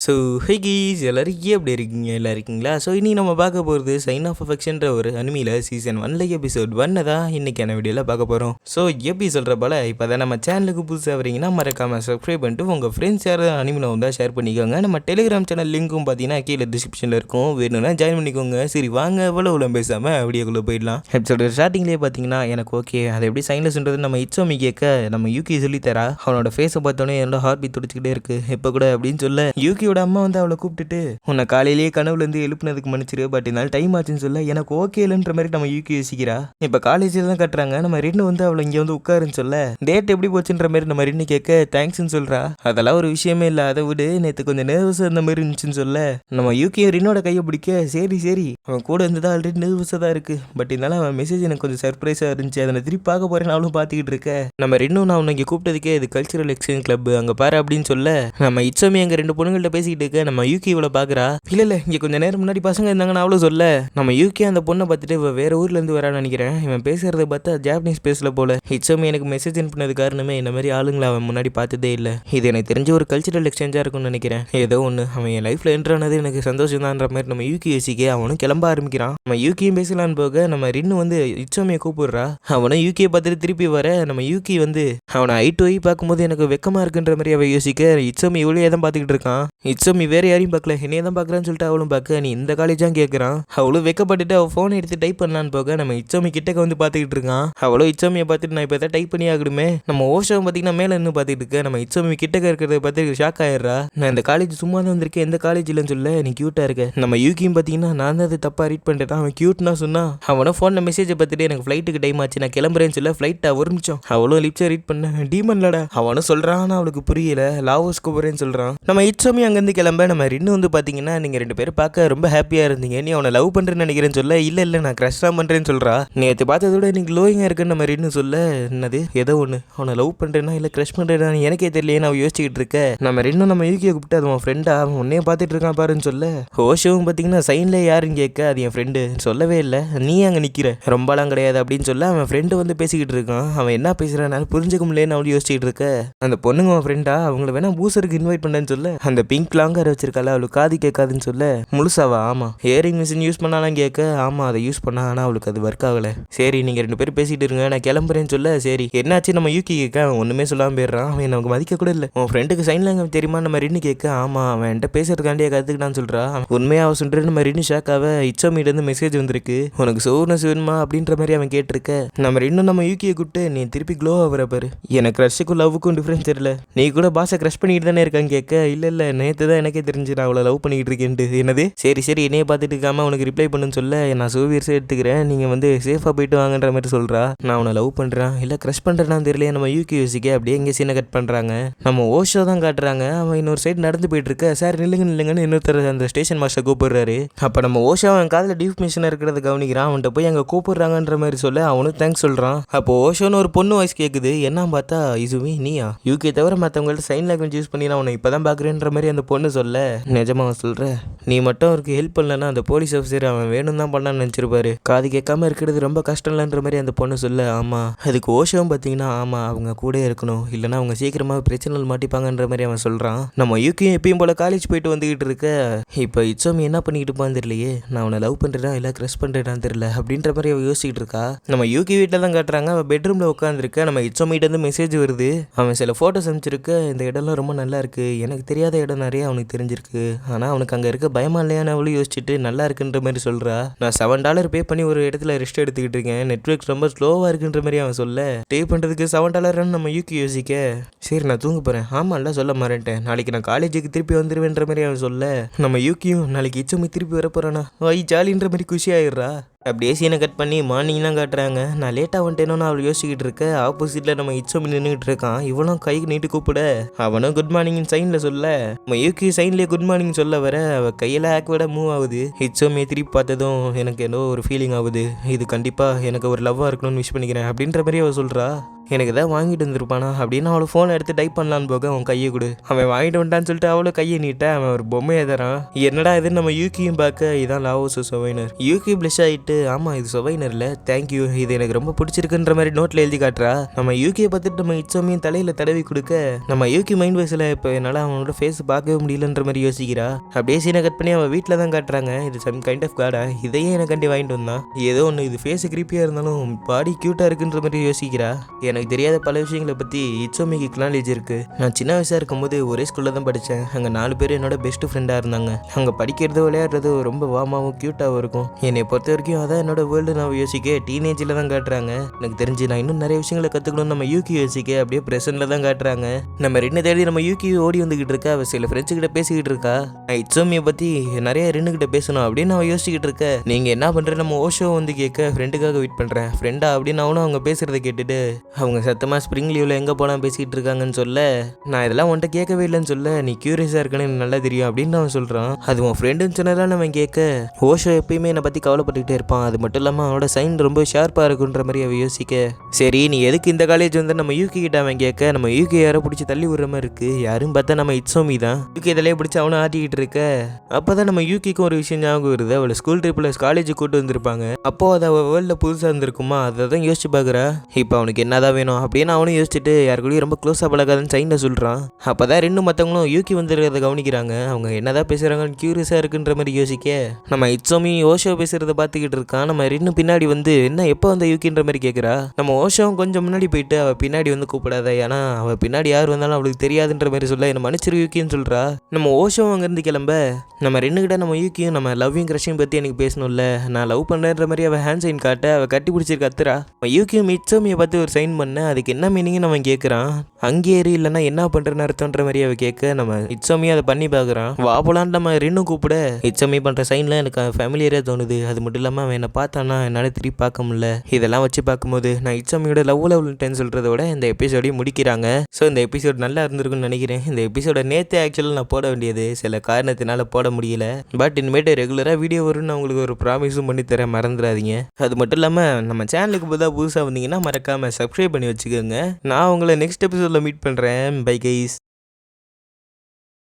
So ஹே keys எல்லாரும் எப்படி இருக்கீங்க? எல்லாம் இருக்கீங்களா? ஸோ இனி நம்ம பார்க்க போகிறது சைன் ஆஃப் அஃபெக்ஷன்ற ஒரு அனிமியில் சீசன் ஒன்ல எபிசோட் ஒன்னை தான் இன்னைக்கான வீடியோவில் பார்க்க போகிறோம் ஸோ எப்படி சொல்கிற போல் இப்போ தான் நம்ம சேனலுக்கு புதுசாக வரீங்கன்னா மறக்காமல் சப்ஸ்கிரைப் பண்ணிட்டு உங்கள் ஃப்ரெண்ட்ஸ் யாராவது அனிமியில் வந்தால் ஷேர் பண்ணிக்கோங்க. நம்ம டெலிகிராம் சேனல் லிங்க்கும் பார்த்தீங்கன்னா கீழே டிஸ்கிரிப்ஷனில் இருக்கும். வேணும்னா ஜாயின் பண்ணிக்கோங்க. சரி வாங்க எவ்வளோ உள்ள பேசாமல் வீடியோக்குள்ளே போயிடலாம். எபிசோட ஸ்டார்டிங்லேயே பார்த்தீங்கன்னா எனக்கு ஓகே அதை எப்படி சைன்லஸ்ன்றது நம்ம இச்சோமி கேட்க நம்ம யூகி சொல்லித்தரா தரா. அவனோட ஃபேஸை பார்த்தோன்னே என்னோட ஹார்ட் பீட் துடிச்சிக்கிட்டே இருக்குது இப்போ கூட அப்படின்னு சொல்ல யூகியோட அம்மா வந்து அவளை கூப்பிட்டுட்டு உன்னை காலையிலேயே கனவுல இருந்து எழுப்புனதுக்கு மன்னிச்சிரு பட் இருந்தாலும் டைம் ஆச்சுன்னு சொல்ல எனக்கு ஓகே இல்லைன்ற மாதிரி நம்ம யூகி யோசிக்கிறா. இப்போ காலேஜில் தான் கட்டுறாங்க. நம்ம ரெண்டு வந்து அவளை இங்கே வந்து உட்காருன்னு சொல்ல டேட் எப்படி போச்சுன்ற மாதிரி நம்ம ரெண்டு கேட்க தேங்க்ஸ்னு சொல்றா. அதெல்லாம் ஒரு விஷயமே இல்லை. அதை விடு. நேற்று கொஞ்சம் நர்வஸாக இருந்த மாதிரி இருந்துச்சுன்னு சொல்ல நம்ம யூகே ரின்னோட கையை பிடிக்க சரி சரி. அவன் கூட இருந்ததா ஆல்ரெடி நர்வஸாக தான் இருக்கு. பட் இருந்தாலும் அவன் மெசேஜ் எனக்கு கொஞ்சம் சர்ப்ரைஸாக இருந்துச்சு. அதை நான் திருப்பி பார்க்க போறேன் அவளும் பார்த்துக்கிட்டு இருக்க. நம்ம ரெண்டும் நான் உனக்கு இங்கே கூப்பிட்டதுக்கே இது கல்ச்சுரல் எக்ஸ்சேஞ்ச் கிளப் அங்கே பாரு அப்படின்னு சொல்ல நம்ம இச்சோமி அங்கே ரெண்டு பொண்ணுங்கள்ட்ட பேசிக்கிட்டு இருக்க நம்ம யூகி இவ்வளோ பார்க்குறா இல்லை இல்லை இங்கே கொஞ்சம் நேரம் முன்னாடி பசங்க இருந்தாங்கன்னு அவ்வளோ சொல்ல. நம்ம யூகே அந்த பொண்ணை பார்த்துட்டு இவன் வேற ஊர்லேருந்து வரான்னு நினைக்கிறேன். இவன் பேசுறத பார்த்தா ஜாப்பனீஸ் பேசல போல. ஹிச்சோமி எனக்கு மெசேஜ் பண்ணது காரணமே இந்த மாதிரி ஆளுங்களை அவன் முன்னாடி பார்த்ததே இல்லை. இது எனக்கு தெரிஞ்ச ஒரு கல்ச்சுரல் எக்ஸ்சேஞ்சாக இருக்கும்னு நினைக்கிறேன். ஏதோ ஒன்று அவன் என் லைஃப்ல என்ட்ரானது எனக்கு சந்தோஷம் தான்ற மாதிரி நம்ம யூகி யோசிக்க அவனும் கிளம்ப ஆரம்பிக்கிறான். நம்ம யூகியும் பேசலான்னு போக நம்ம ரின்னு வந்து இச்சோமியை கூப்பிடுறா. அவனும் யூகியை பார்த்துட்டு திருப்பி வர நம்ம யூகி வந்து அவனை ஐ டு ஐ பார்க்கும்போது எனக்கு வெக்கமாக இருக்குன்ற மாதிரி அவன் யோசிக்க இச்சோமி இவ்வளோ தான் பார்த்துக்கிட்டு இருக்கான். நிச்சயம் நீ வேறு யாரையும் பார்க்கல என்னைய தான் பார்க்குறான்னு சொல்லிட்டு அவளும் பார்க்க நீ இந்த காலேஜாக கேட்குறான் அவளும் வெக்கப்பட்டுட்டு அவள் ஃபோனை எடுத்து டைப் பண்ணலான்னு போக நம்ம இச்சோமி கிட்டக்க வந்து பார்த்துக்கிட்டு இருக்கான். அவளும் இச்சோமியை பார்த்துட்டு நான் இப்போ தான் டைப் பண்ணி ஆகணுமே. நம்ம ஓஷம் பார்த்தீங்கன்னா மேலே இருந்து பார்த்துட்டு இருக்க. நம்ம இச்சோமி கிட்டக்க இருக்கிறத பார்த்து ஷாக் ஆயிடுறா. நான் இந்த காலேஜ் சும்மா தான் வந்திருக்கேன் எந்த காலேஜ் இல்லைன்னு சொல்ல நீ க்யூட்டாக இருக்க. நம்ம யூகியும் பார்த்தீங்கன்னா நான் தான் அது தப்பாக ரீட் பண்ணிட்டேன். அவன் க்யூட்னா சொன்னா. அவனும் ஃபோனில் மெசேஜை பார்த்துட்டு எனக்கு ஃப்ளைட்டுக்கு டைம் ஆச்சு. நான் கிளம்புறேன்னு சொல்ல ஃப்ளைட்டை ஒரு நிமிஷம். அவளும் லிப்ஸை ரீட் பண்ண டீமன்லடா அவனும் சொல்கிறான் ஆனால் அவளுக்கு புரியல. லாவோஸ் கூப்பிட்றேன்னு சொல்கிறான் நம்ம இட்சோமி அங்கேருந்து கிளம்ப நம்ம ரின்னு வந்து பார்த்தீங்கன்னா நீங்கள் ரெண்டு பேரும் பார்க்க ரொம்ப ஹாப்பியாக இருந்தீங்க. நீ அவனை லவ் பண்ணுறேன்னு நினைக்கிறேன்னு சொல்ல இல்லை இல்லை நான் க்ரஷ் தான் பண்ணுறேன்னு சொல்கிறா நேற்று பார்த்ததோட இன்னைக்கு க்ளோயிங்காக இருக்குன்னு நம்ம ரின்னு சொல்ல என்னது ஏதோ ஒன்று அவனை லவ் பண்ணுறேன்னா இல்லை க்ரஷ் பண்ணுறேன்னா எனக்கே தெரியலையே நான் யோசிச்சுக்கிட்டு இருக்க நம்ம ரின்னு நம்ம யூகியை கூப்பிட்டு அது அவன் ஃப்ரெண்டா அவன் உன்னையே பார்த்துட்டு இருக்கான் பாருன்னு சொல்ல. ஓஷோவும் பார்த்தீங்கன்னா சைனில் யாருன்னு கேட்க அது என் ஃப்ரெண்டு சொல்லவே இல்லை. நீ அங்கே நிற்கிற ரொம்பலாம் கிடையாது அப்படின்னு சொல்ல அவன் ஃப்ரெண்டு வந்து பேசிக்கிட்டு இருக்கான். அவன் என்ன பேசுகிறான்னு புரிஞ்சுக்க முடியலன்னு அவள் யோசிச்சுட்டு இருக்க. அந்த பொண்ணுங்க அவன் ஃப்ரெண்டா அவங்கள வேணா பூசருக்கு இன்வைட் பண்ணேன்னு சொல்ல. அந்த பிங்க் லாங்கர் வச்சிருக்கால அவளுக்கு காது கேட்காதுன்னு சொல்ல? முழுசாவா? ஆமாம் ஹியரிங் மிஷின் யூஸ் பண்ணாலும் கேட்க. ஆமாம் அதை யூஸ் பண்ணா ஆனால் அவளுக்கு அது ஒர்க் ஆகலை. சரி நீங்கள் ரெண்டு பேரும் பேசிட்டு இருங்க. நான் கிளம்புறேன்னு சொல்ல சரி. என்னாச்சு? நம்ம யூகி கேட்க. அவன் ஒன்றுமே சொல்லாமல் போயிடுறான். அவன் நமக்கு மதிக்க கூட இல்லை. உன் ஃப்ரெண்டுக்கு சைன் லாங்குவேஜ் தெரியுமா? நம்ம ரின்னு கேட்க. ஆமாம் அவன் என்கிட்ட பேசுறதுக்காண்டியே கற்றுக்கிட்டான்னு சொல்கிறா உண்மையாக அவன் சொல்கிற நம்ம ரின்னு ஷாக்காக இச்சோமியிலேருந்து மெசேஜ் வந்திருக்கு. உனக்கு சோர்னஸ் வேணுமா? அப்படின்ற மாதிரி அவன் கேட்டிருக்க. நம்ம இன்னும் நம்ம யூகியை கூப்பிட்டு நீ திருப்பி க்ளோ ஆகிற பாரு. எனக்கு க்ரஷுக்கும் லவ்வுக்கும் டிஃப்ரென்ஸ் தெரியல. நீ கூட பாஸை க்ரஷ் பண்ணிட்டு தானே இருக்கான்னு கேட்க. இல்லை இல்லை நேற்று தான் எனக்கே தெரிஞ்சு நான் அவளை லவ் பண்ணிக்கிட்டு இருக்கேன்ட்டு என்னது? சரி சரி என்னையே பார்த்துட்டு இருக்காம உனக்கு ரிப்ளை பண்ணுன்னு சொல்ல நான் சூவியர்ஸே எடுத்துக்கிறேன். நீங்கள் வந்து சேஃபாக போயிட்டு வாங்கன்ற மாதிரி சொல்கிறா நான் அவனை லவ் பண்ணுறேன் இல்லை க்ரஷ் பண்ணுறேன்னு தெரியல நம்ம யூகி யூசிக்கே. அப்படியே எங்கே சீனை கட் பண்ணுறாங்க நம்ம ஓஷோ தான் காட்டுறாங்க. அவன் இன்னொரு சைடு நடந்து போயிட்டு இருக்க. சார் நில்லுங்க நில்லுங்கன்னு இன்னொருத்தர் அந்த ஸ்டேஷன் மாஸ்டர் கூப்பிடுறாரு. அப்போ நம்ம ஓஷோ அவன் காதில் டியூப் மிஷினாக இருக்கிறத கவனிக்கிறான். அவன்கிட்ட போய் அங்கே கூப்பிடுறாங்கன்ற மாதிரி சொல்ல அவனும் தேங்க்ஸ் சொல்கிறான் அப்போ ஓஷோன்னு ஒரு பொண்ணு வாய்ஸ் கேட்குது என்ன பார்த்தா இதுவே நீயா? யூகே தவிர மற்றவங்கள்ட்ட சைன் லாங்குவேஜ் யூஸ் பண்ணி நான் உன்னை இப்போ தான் பார்க்குறேன்ற மாதிரி அந்த பொண்ணு சொல்ல நிஜமாக சொல்கிற நீ மட்டும் அவருக்கு ஹெல்ப் பண்ணலன்னா அந்த போலீஸ் ஆஃபீஸர் அவன் வேணும் தான் பண்ணான்னு நினச்சிருப்பாரு. காது கேட்காம இருக்கிறது ரொம்ப கஷ்டம் இல்லைன்ற மாதிரி அந்த பொண்ணு சொல்ல ஆமாம் அதுக்கு ஓஷம் பார்த்தீங்கன்னா ஆமாம் அவங்க கூட இருக்கணும். இல்லைனா அவங்க சீக்கிரமாக பிரச்சனைகள் மாட்டிப்பாங்கன்ற மாதிரி அவன் சொல்கிறான் நம்ம யூகியும் எப்பயும் போல காலேஜ் போயிட்டு வந்துக்கிட்டு இருக்க. இப்போ இச்சோமி என்ன பண்ணிக்கிட்டு இருப்பான்னு தெரியலையே. நான் அவனை லவ் பண்ணுறேன் இல்லை க்ரெஸ் பண்ணுறேன்னு தெரியல. அப்படின்ற மாதிரி அவன் யோசிச்சுட்டு இருக்கா. நம்ம யூகி வீட்டில் தான் காட்டுறாங்க. அவன் பெட்ரூமில் உட்காந்துருக்க நம்ம இச்சோமிகிட்டேருந்து மெசேஜ் வருது. அவன் சில ஃபோட்டோஸ் அனுப்பிச்சிருக்க. இந்த இடம்லாம் ரொம்ப நல்லா இருக்குது எனக்கு தெரியாத இடம் நிறைய அவனுக்கு தெரிஞ்சிருக்கு. ஆனால் அவனுக்கு அங்கே இருக்க பயமா இல்லையான்னு அவளும் யோசிச்சுட்டு நல்லா இருக்குன்ற மாதிரி சொல்கிறா நான் செவன் டாலர் பே பண்ணி ஒரு இடத்துல ரெஸ்ட் எடுத்துக்கிட்டு இருக்கேன். நெட்ஒர்க் ரொம்ப ஸ்லோவாக இருக்குன்ற மாதிரி அவன் சொல்ல. பே பண்ணுறதுக்கு செவன் டாலர்னு நம்ம யூகி யோசிக்க. சரி நான் தூங்க போகிறேன் ஆமாம்ல சொல்ல மாறேன்ட்டேன். நாளைக்கு நான் காலேஜுக்கு திருப்பி வந்துடுவேன்ற மாதிரி அவன் சொல்ல. நம்ம யூகியும் நாளைக்கு இச்சமி திருப்பி வர போகிறானா ஐ ஜாலின்ற மாதிரி குஷி ஆயிடுறா. அப்படியே சீனை கட் பண்ணி மார்னிங் தான் காட்டுறாங்க. நான் லேட்டாக வந்துட்டேனோன்னு அவள் யோசிக்கிட்டு இருக்க. ஆப்போசிட்டில் நம்ம இச்சோமி நின்றுட்டு இருக்கான். இவனும் கை நீட்டு கூப்பிட. அவனும் குட் மார்னிங் சைனில் சொல்ல. நம்ம யூகி சைன்லேயே குட் மார்னிங் சொல்ல வர அவள் கையில் ஆக்வர்ட மூவ் ஆகுது. இச்சோமியை திருப்பி பார்த்ததும் எனக்கு ஏதோ ஒரு ஃபீலிங் ஆகுது. இது கண்டிப்பாக எனக்கு ஒரு லவ்வாக இருக்கணும்னு விஷ் பண்ணிக்கிறேன். அப்படின்ற மாதிரி அவள் சொல்கிறா எனக்கு தான் வாங்கிட்டு வந்திருப்பானா அப்படின்னு அவளை ஃபோனை எடுத்து டைப் பண்ணலான்னு போக அவன் கையை கொடு. அவன் வாங்கிட்டு வந்துட்டான்னு சொல்லிட்டு அவளை கையை நீட்ட அவன் ஒரு பொம்மையை தரான். என்னடா இது? நம்ம யூகியும் பார்க்க இதான் லாவோஸ் சுவைனர் யூகி பிளஷ் ஆகிட்டு ஆமாம் இது சுவைனரில் தேங்க்யூ இது எனக்கு ரொம்ப பிடிச்சிருக்குன்ற மாதிரி நோட்டில் எழுதி காட்டுறா. நம்ம யூகியை பார்த்துட்டு நம்ம இட்சோமியும் தலையில் தடவி கொடுக்க நம்ம யூகி மைண்ட் வயசில் இப்போ என்னால் அவனோட ஃபேஸ் பார்க்கவே முடியலன்ற மாதிரி யோசிக்கிறா. அப்படியே சீனை கட் பண்ணி அவன் வீட்டில் தான் காட்டுறாங்க. இது சம் கைண்ட் ஆஃப் கார்டா இதையே எனக்கு கண்டி வாங்கிட்டு வந்தான். ஏதோ ஒன்று இது ஃபேஸ் கிரிப்பியாக இருந்தாலும் பாடி க்யூட்டாக இருக்குன்ற மாதிரி யோசிக்கிறா. எனக்கு எனக்கு தெரியாத பல விஷயங்களை பற்றி இட்சோமிக்கு நாலேஜ் இருக்குது நான் சின்ன வயசாக இருக்கும்போது ஒரே ஸ்கூலில் தான் படித்தேன் அங்கே நாலு பேர் என்னோட பெஸ்ட் ஃப்ரெண்டாக இருந்தாங்க. அங்கே படிக்கிறது விளையாடுறது ரொம்ப வாமாவும் க்யூட்டாகவும் இருக்கும். என்னை பொறுத்த வரைக்கும் அதான் என்னோட வேர்ல்டு நான் யோசிக்க டீனேஜில் தான் காட்டுறாங்க. எனக்கு தெரிஞ்சு நான் இன்னும் நிறைய விஷயங்களை கற்றுக்கணும் நம்ம யூகி யோசிக்க அப்படியே ப்ரெசென்ட்டில் தான் காட்டுறாங்க. நம்ம ரெண்டு தேடி நம்ம யூகி ஓடி வந்துகிட்டு இருக்கா? அவள் சில ஃப்ரெண்ட்ஸ் கிட்ட பேசிக்கிட்டு இருக்கா? நான் இட்சோமியை பற்றி நிறைய ரெண்டு கிட்ட பேசணும் அப்படின்னு அவள் யோசிச்சுக்கிட்டு இருக்க. நீங்கள் என்ன பண்ணுற நம்ம ஓஷோ வந்து கேட்க ஃப்ரெண்டுக்காக வெயிட் பண்ணுறேன் ஃப்ரெண்டா அப்படின்னு அவனும் அவங்க பேசுகிறத கேட்டுட்டு அவங்க சத்தமாக ஸ்ப்ரிங் லீவில் எங்கே போகலாம் பேசிக்கிட்டு இருக்காங்கன்னு சொல்ல? நான் இதெல்லாம் உன்கிட்ட கேட்கவே இல்லைன்னு சொல்ல நீ க்யூரியஸாக இருக்கேன்னு எனக்கு நல்லா தெரியும் அப்படின்னு அவன் சொல்கிறான் அது உன் ஃப்ரெண்டுன்னு சொன்னதான் அவன் கேட்க? ஓஷோ எப்பயுமே என்னை பற்றி கவலைப்பட்டுக்கிட்டே இருப்பான். அது மட்டும் இல்லாமல் அவனோட சைன் ரொம்ப ஷார்ப்பாக இருக்குன்ற மாதிரி அவன் யோசிக்க. சரி நீ எதுக்கு இந்த காலேஜ் வந்து? நம்ம யூகி கிட்ட அவன் கேட்க. நம்ம யூகே யாரோ பிடிச்சி தள்ளி விடுற மாதிரி இருக்குது யாரும் பார்த்தா நம்ம இட்ஸோமி தான். யூகே இதிலே பிடிச்சி அவனும் ஆட்டிக்கிட்டு இருக்க. அப்பதான் நம்ம யூகிக்கும் ஒரு விஷயம் ஞாபகம் வருது. அவளை ஸ்கூல் ட்ரிப்பில் காலேஜ் கூட்டு வந்திருப்பாங்க. அப்போ அதை வேர்ல்டில் புதுசாக இருந்திருக்குமா? அதை தான் யோசிச்சு பார்க்குறா. இப்போ அவனுக்கு என்னதான் வேணும் அப்படின்னு அவனும் யோசிச்சுட்டு யாருக்குள்ளேயும் கூடயும் ரொம்ப க்ளோஸாக பழகாதுன்னு சைனில் சொல்கிறான் அப்போ தான் ரெண்டு மற்றவங்களும் யூகி வந்துருக்கிறத கவனிக்கிறாங்க. அவங்க என்னதான் பேசுகிறாங்கன்னு க்யூரியஸாக இருக்குன்ற மாதிரி யோசிக்க நம்ம இட்ஸோமி ஓஷோ பேசுகிறத பார்த்துக்கிட்டு இருக்கான். நம்ம ரெண்டு பின்னாடி வந்து என்ன எப்போ வந்த யூகின்ற மாதிரி கேட்குறா நம்ம ஓஷோவும் கொஞ்சம் முன்னாடி போயிட்டு அவள் பின்னாடி வந்து கூப்பிடாத ஏன்னா அவள் பின்னாடி யார் வந்தாலும் அவளுக்கு தெரியாதுன்ற மாதிரி சொல்ல என்ன மன்னிச்சிரு யூகின்னு சொல்கிறா நம்ம ஓஷோவும் அங்கேருந்து கிளம்ப நம்ம ரெண்டு கிட்ட நம்ம யூகியும் நம்ம லவ்வையும் க்ரஷையும் பற்றி எனக்கு பேசணும்ல. நான் லவ் பண்ணுறன்ற மாதிரி அவள் ஹேண்ட் சைன் காட்ட அவள் கட்டி பிடிச்சிருக்க கத்துறா யூகியும் யூக்கியும் பார்த்து ஒரு சைன் பண்ண அதுக்கு என்ன மீனிங்னு அவன் கேட்குறான் அங்கே ஏறி இல்லைன்னா என்ன பண்ணுறேன்னு அர்த்தம்ன்ற மாதிரி அவன் கேட்க நம்ம இச்சமி அதை பண்ணி பார்க்குறான். வா போலான்னு நம்ம ரின்னு கூப்பிட இச்சமி பண்ணுற சைன்லாம் எனக்கு ஃபேமிலியரே தோணுது. அது மட்டும் இல்லாமல் அவன் என்னை பார்த்தானா என்னால் திருப்பி பார்க்க முடியல. இதெல்லாம் வச்சு பார்க்கும்போது நான் இச்சமியோட லவ் லெவல் சொல்கிறத விட இந்த எபிசோடையும் முடிக்கிறாங்க. ஸோ இந்த எபிசோட் நல்லா இருந்திருக்குன்னு நினைக்கிறேன். இந்த எபிசோட நேற்று ஆக்சுவலாக நான் போட வேண்டியது. சில காரணத்தினால போட முடியல. பட் இனிமேட்டு ரெகுலராக வீடியோ வரும்னு நான் உங்களுக்கு ஒரு ப்ராமிஸும் பண்ணி தரேன் மறந்துடாதீங்க. அது மட்டும் இல்லாமல் நம்ம சேனலுக்கு புதுசாக புதுசாக வந்தீங்கன்னா மறக்காமல் சப்ஸ்கிரைப் பண்ணி வச்சுக்கோங்க. நான் உங்களை நெக்ஸ்ட் எபிசோடில் மீட் பண்ணுறேன் பை கைஸ்